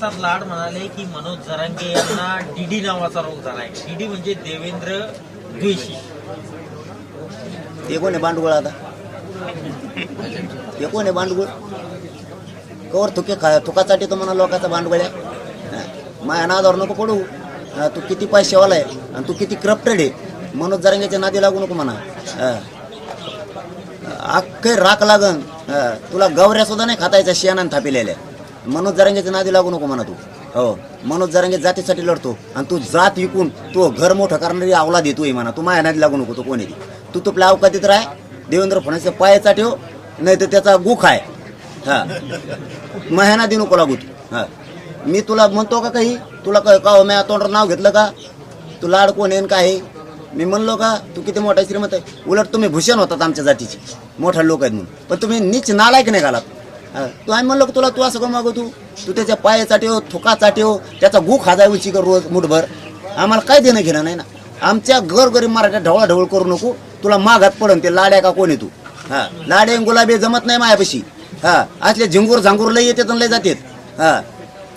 बाळासाहेब लाड म्हणाले की मनोज जरांगे यांना डीडी नावाचा रोग झालाय. डीडी म्हणजे देवेंद्र द्वेषी ते कोण आहे बांडगुळ आता? ते कोण आहे बांडगुळ? कवर तुके खा तुकासाठी तो म्हणा लोकांचा आहे. माझ्या नादावर नको पडू. तू किती पैसेवाला आहे आणि तू किती करप्टेड आहे. मनोज जरंगेच्या नादी लागू नको म्हणा. अख्खे राख लागन. तुला गवऱ्या सुद्धा नाही खातायच्या शेणान थापिलेल्या. मनोज जरंगेच्या नादी लागू नको म्हणा तू. हो मनोज जरंगे जातीसाठी लढतो आणि तू जात विकून तो घर मोठं करणारी अवलाद देतोय म्हणा. तू माझ्या नादी लागू नको तो कोणी तू? तुपल्या अवकातीत राह देवेंद्र फडणवीसच्या पायाचा ठेव नाही तर त्याचा गुख आहे हा. महिना देऊ नको लागू तू. हा. मी तुला म्हणतो का काही? तुला काय का हो, मी तोंडावर नाव घेतलं का? तू लाड कोण येईन न काय मी म्हणलो का तू किती मोठा श्रीमंत आहे? उलट तुम्ही भूषण होतात आमच्या जातीचे. मोठा लोक आहेत म्हणून. पण तुम्ही नीच नालायक नाही घालात. तू आम्ही म्हणलो का तुला तू असं मागव तू. तू त्याच्या पाया चाटेव थुका चाटेव त्याचा गु खाजायची कर रोज मुठभर. आम्हाला काय देणं घेणं नाही ना. आमच्या घर गरीब मराठ्या ढवळाढवळ करू नको. तुला मागात पडन ते लाड्या का कोणी तू? हा. लाडे गुलाबे गुलाबी जमत नाही मायापाशी. हा. असले झिंगूर झांगूर लय येतात लय जातात. हा.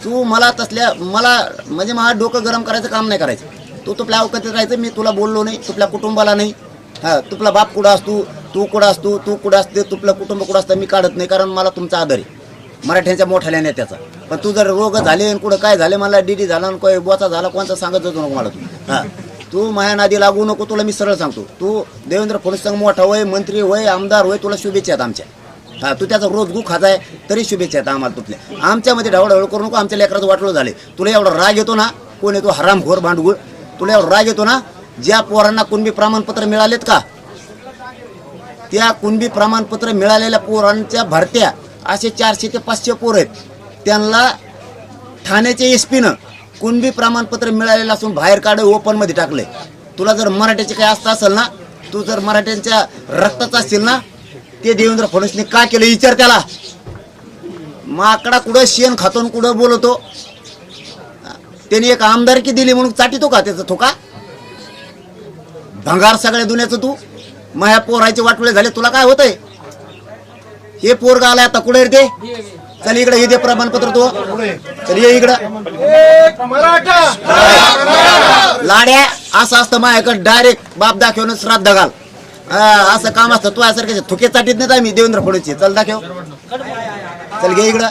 तू मला तसल्या मला म्हणजे मला डोकं गरम करायचं काम नाही करायचं. तू तुपल्या अवकाशात राहायचं मी तुला बोललो नाही तुपल्या कुटुंबाला नाही. हा. तुपला बाप कुठं असतो? तू कुठं असतो तू कुठं असते तुपलं कुटुंब कुठं असतं मी काढत नाही कारण मला तुमचा आदर आहे. मराठ्यांच्या मोठ्याल्या नेत्याचा. पण तू जर रोग झाले आणि कुठं काय झाले मला डीडी झाला आणि बोचा झाला कोणचा सांगत जातो नको मला तू. हा. तू माया नादी लागू नको तुला मी सरळ सांगतो. तू देवेंद्र फडणवीस मोठा होय मंत्री होय आमदार होय तुला शुभेच्छा आहेत आमच्या. हा तू त्याचा रोज गु खाजाय तरी शुभेच्छा आहेत आम्हाला तुटल्या. आमच्यामध्ये ढवळढवळ करू नको आमच्या लेकराचं वाटलं झाले तुला एवढा राग येतो ना कोण येतो? हरामखोर भांडगुळ. तुला एवढा राग येतो ना ज्या पोरांना कुणबी प्रमाणपत्र मिळालेत का त्या कुणबी प्रमाणपत्र मिळालेल्या पोरांच्या भरत्या असे चारशे ते पाचशे पोर आहेत. त्यांना ठाण्याच्या एस पीनं कुणबी प्रमाणपत्र मिळालेलं असून बाहेर काढं ओपनमध्ये टाकलंय. तुला जर मराठ्याचे काय आस्था असेल ना तू जर मराठ्यांच्या रक्ताचा असतील ना ते देवेंद्र फडणवीसने का केलं? विचार त्याला. माकडा कुठं शेण खातून कुठं बोलवतो त्याने एक आमदारकी दिली म्हणून चाटितो का त्याचा थोका? भंगार सगळ्या दुन्याचं तू. माया पोराचे वाटवळे झाले तुला काय होतंय? हे पोरगा आलाय आता कुठे ते? चल इकडे हे दे प्रमाणपत्र तू. चल ये इकडं. लाड्या असं असतं माझ्याकडे डायरेक्ट बाप दाखवून श्राद्ध घाल. असं काम असतं तू यासारखे थुके चाटीत नाही मी देवेंद्र फडणवीसचे. चल दाखव. चल घे इकडं.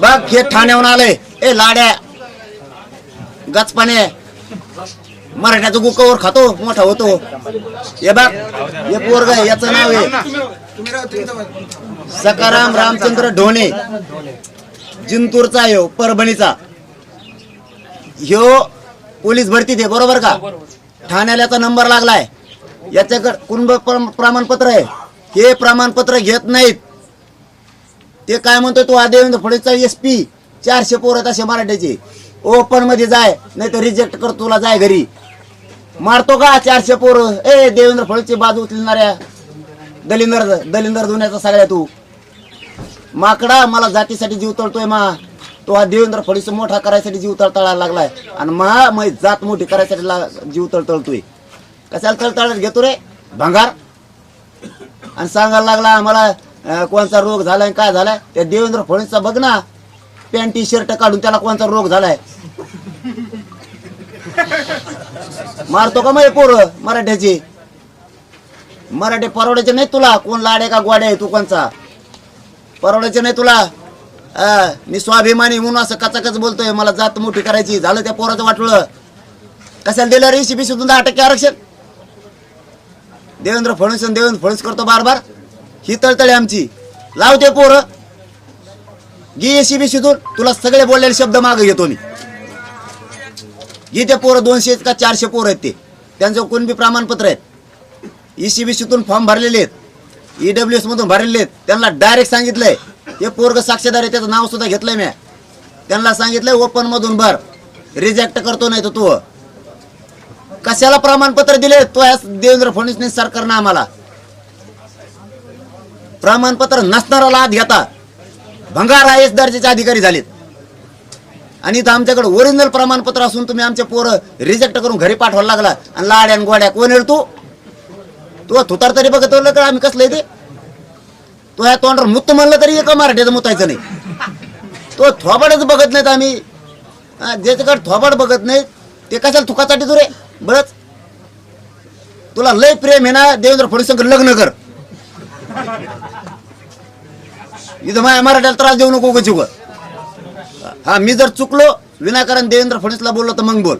बघ हे ठाण्याहून आलंय. ए लाड्या. गचपाने. मराठ्याचं गुकावर खातो मोठा होतो. हे बघ हे पोरग याचं नाव आहे सकाराम रामचंद्र ढोणे. जिंतूरचा आहे हो, परभणीचा. ह्यो पोलीस भरतीत आहे बरोबर का? ठाण्याला याचा नंबर लागलाय. याच्याकडे कुणब प्रमाणपत्र आहे? हे प्रमाणपत्र घेत नाहीत. ते काय म्हणतो तो देवेंद्र फडणवीसचा एस पी चारशे पोर आहेत असे मराठ्याचे ओपनमध्ये जाय नाही तर रिजेक्ट कर तुला जाय घरी. मारतो का चारशे पोर? ए देवेंद्र फडणवीसची बाजू उचलणाऱ्या दलिंदर दलिंदर धुण्याचा सगळ्या तू. माकडा मला जातीसाठी जीव तळतोय मा. तो हा देवेंद्र फडणवीस मोठा करायसाठी जीव तळतळायला लागलाय. आणि मा मै जात मोठी करायसाठी ला- जीव तळतळतोय. कशाला तळतळत घेतो रे? भंगार. आणि सांगायला लागला आम्हाला कोणचा रोग झालाय आणि काय झालाय? त्या देवेंद्र फडणवीसचा बघ ना. पॅन्ट टी शर्ट काढून त्याला कोणता रोग झालाय? मारतो का मग पोर मराठ्याचे? मराठ्याची मराठी नाही तुला. कोण लाडे का गोडे आहे तू कोणचा? परवड्याचे नाही तुला. आ, मी स्वाभिमानी म्हणून असं कचाकच बोलतोय. मला जात मोठी करायची. झालं त्या पोराचं वाटलं कशाला दिलं रे सी सुद्धा दहा टक्के आरक्षण? देवेंद्र फडणवीस आणि देवेंद्र फडणवीस करतो बार बार ही तळतळे आमची. लावते पोरं. घे एसी शिदून तुला सगळे बोललेले शब्द मागे घेतो मी. जिथे ते पोरं दोनशे का चारशे पोरं आहेत ते? त्यांचं कोण बी प्रमाणपत्र आहेत? बी सीतून फॉर्म भरलेले आहेत. ई डब्ल्यू एसमधून भरलेले आहेत. त्यांना डायरेक्ट सांगितलंय. हे पोरग साक्षीदार आहे त्याचं नाव सुद्धा घेतलंय मी. त्यांना सांगितलंय ओपनमधून भर. रिजेक्ट करतो नाही तर तू. कशाला प्रमाणपत्र दिले? तो या देवेंद्र फडणवीस सरकारनं आम्हाला. प्रमाणपत्र नसणारा लाद घेता. भंगार आय एस दर्जाचे अधिकारी झालेत. आणि इथं आमच्याकडे ओरिजिनल प्रमाणपत्र असून तुम्ही आमच्या पोरं रिजेक्ट करून घरी पाठवायला लागला. आणि लाड्या आणि गोड्या कोण येतो तू? तू थुतार तरी बघत का आम्ही कसलं येते ते? तो ह्या तोंडावर मुत्त म्हणलं तरी एका मराठीचं मुतायचं नाही. तो थोबाडच बघत नाहीत आम्ही. ज्याच्याकडे थोबाड बघत नाही ते कशाला थुकासाठी तू रे बरंच. तुला लय प्रेम आहे ना देवेंद्र फडणवीस लग्न कर. इथं माझ्या मराठ्याला त्रास देऊ नको उगाच हा मी जर चुकलो विनाकारण देवेंद्र फडणवीसला बोललो तर मग बोल.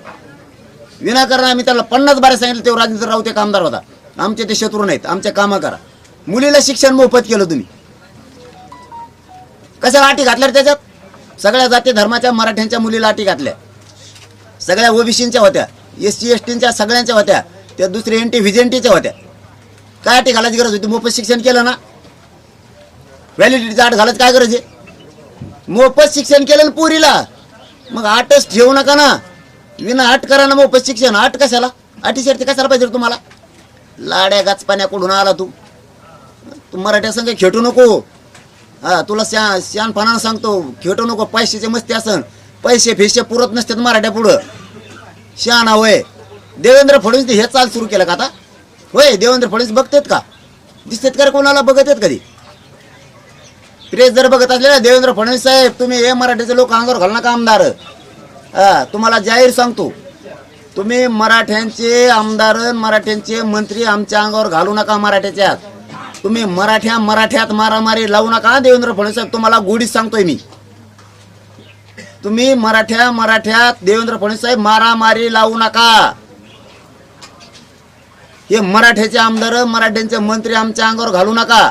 विनाकारण आम्ही त्याला पन्नास बारे सांगितलं तेव्हा राजेंद्र राऊत एक आमदार होता. आमचे ते शत्रू नाहीत आमचे कामं करा. मुलीला शिक्षण मोफत केलं तुम्ही. कशा अटी घातल्या रे त्याच्यात? सगळ्या जाती धर्माच्या मराठ्यांच्या मुलीला अटी घातल्या. सगळ्या ओबीसींच्या होत्या एस सी एस टीच्या सगळ्यांच्या होत्या त्या दुसऱ्या एन टी व्हिजेंटीच्या होत्या. काय अटी घालायची गरज होती? मोफत शिक्षण केलं ना. व्हॅलिडिटीचा आठ घालायची काय गरज आहे? मोफत शिक्षण केलं ना पुरीला. मग आटच ठेवू नका ना. विना आट करा ना मोफत शिक्षण. आट कशाला? अटी शर्ती कशाला पाहिजे तुम्हाला? लाड्या गाचपाण्याकडून आला तू. तू मराठ्या संघ खेटू नको. हा तुला श्या श्यानपणानं सांगतो खेटू नको पैशाचे मस्ती असन. पैसे फेशे पुरत नसतात मराठ्या पुढं. शहाणा होय. देवेंद्र फडणवीस हे चाल सुरू केलं का आता? होय देवेंद्र फडणवीस बघतात का? दिसतात का रे कोणाला? बघत आहेत कधी? प्रेस जर बघत असले ना देवेंद्र फडणवीस साहेब तुम्ही हे मराठीचे लोक अंगावर घाल नका आमदार हा तुम्हाला जाहीर सांगतो. तुम्ही मराठ्यांचे आमदार मराठ्यांचे मंत्री आमच्या अंगावर घालू नका मराठ्याच्यात तुम्ही मराठ्या मराठ्यात मारामारी लावू नका. देवेंद्र फडणवीस साहेब तुम्हाला गोडीच सांगतोय मी. तुम्ही मराठ्या मराठ्यात देवेंद्र फडणवीस साहेब मारामारी लावू नका. हे मराठ्याचे आमदार मराठ्यांचे मंत्री आमच्या अंगावर घालू नका.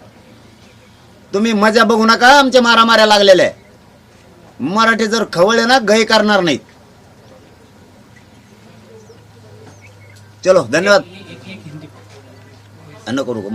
तुम्ही मजा बघू नका आमच्या मारामाऱ्या लागलेल्या आहे. मराठी जर खवळले ना गय करणार नाहीत. चलो धन्यवाद. नको नको.